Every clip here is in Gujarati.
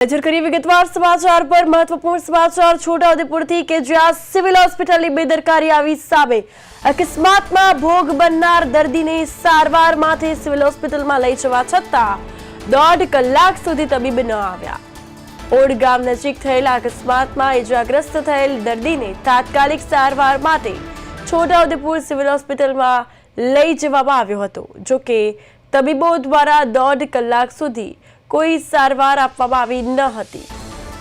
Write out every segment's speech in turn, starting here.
નજર કરીએ વિગતવાર સમાચાર પર મહત્વપૂર્ણ સમાચાર છોટાઉદેપુરથી કે જ્યાં સિવિલ હોસ્પિટલની બેદરકારી આવી સામે અકસ્માતમાં ભોગ બનનાર દર્દીને સારવાર માટે સિવિલ હોસ્પિટલમાં લઈ જવા છતાં દોઢ કલાક સુધી તબીબ ન આવ્યા. ઓડ નજીક થયેલા અકસ્માતમાં ઇજાગ્રસ્ત થયેલ દર્દીને તાત્કાલિક સારવાર માટે છોટાઉદેપુર સિવિલ હોસ્પિટલમાં લઈ જવામાં આવ્યો હતો, જોકે તબીબો દ્વારા દોઢ કલાક સુધી કોઈ સારવાર આપવામાં આવી ન હતી.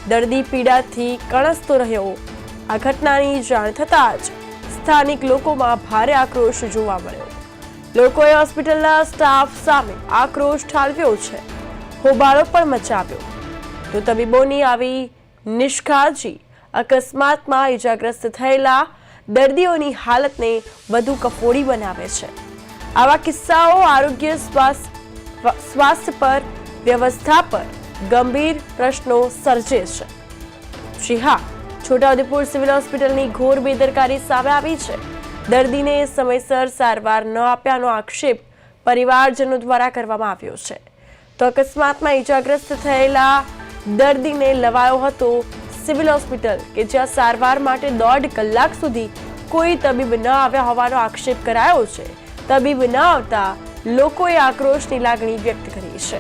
દર્દી પીડાથી કણસતો રહ્યો. આ ઘટનાની જાણ થતાં જ સ્થાનિક લોકોમાં ભારે આક્રોશ જોવા મળ્યો. લોકોએ હોસ્પિટલના સ્ટાફ સામે આક્રોશ ઠાલવ્યો છે. હોબાળો પણ મચાવ્યો. તો તબીબોની આવી નિષ્કાળજી અકસ્માતમાં ઇજાગ્રસ્ત થયેલા દર્દીઓની હાલતને વધુ કફોડી બનાવે છે. આવા કિસ્સાઓ આરોગ્ય સ્વાસ્થ્ય સ્વાસ્થ્ય પર વ્યવસ્થા પર ગંભીર પ્રશ્નો સર્જે છે. જી હા, છોટાઉદેપુર સિવિલ હોસ્પિટલની ઘોર બેદરકારી સામે આવી છે. દર્દીને સમયસર સારવાર ન આપ્યાનો આક્ષેપ પરિવારજનો દ્વારા કરવામાં આવ્યો છે. તો અકસ્માતમાં ઈજાગ્રસ્ત થયેલા દર્દીને લવાયો હતો સિવિલ હોસ્પિટલ કે જ્યાં સારવાર માટે દોઢ કલાક સુધી કોઈ તબીબ ન આવ્યા હોવાનો આક્ષેપ કરાયો છે. તબીબ ન આવતા લોકોએ આક્રોશની લાગણી વ્યક્ત કરી છે.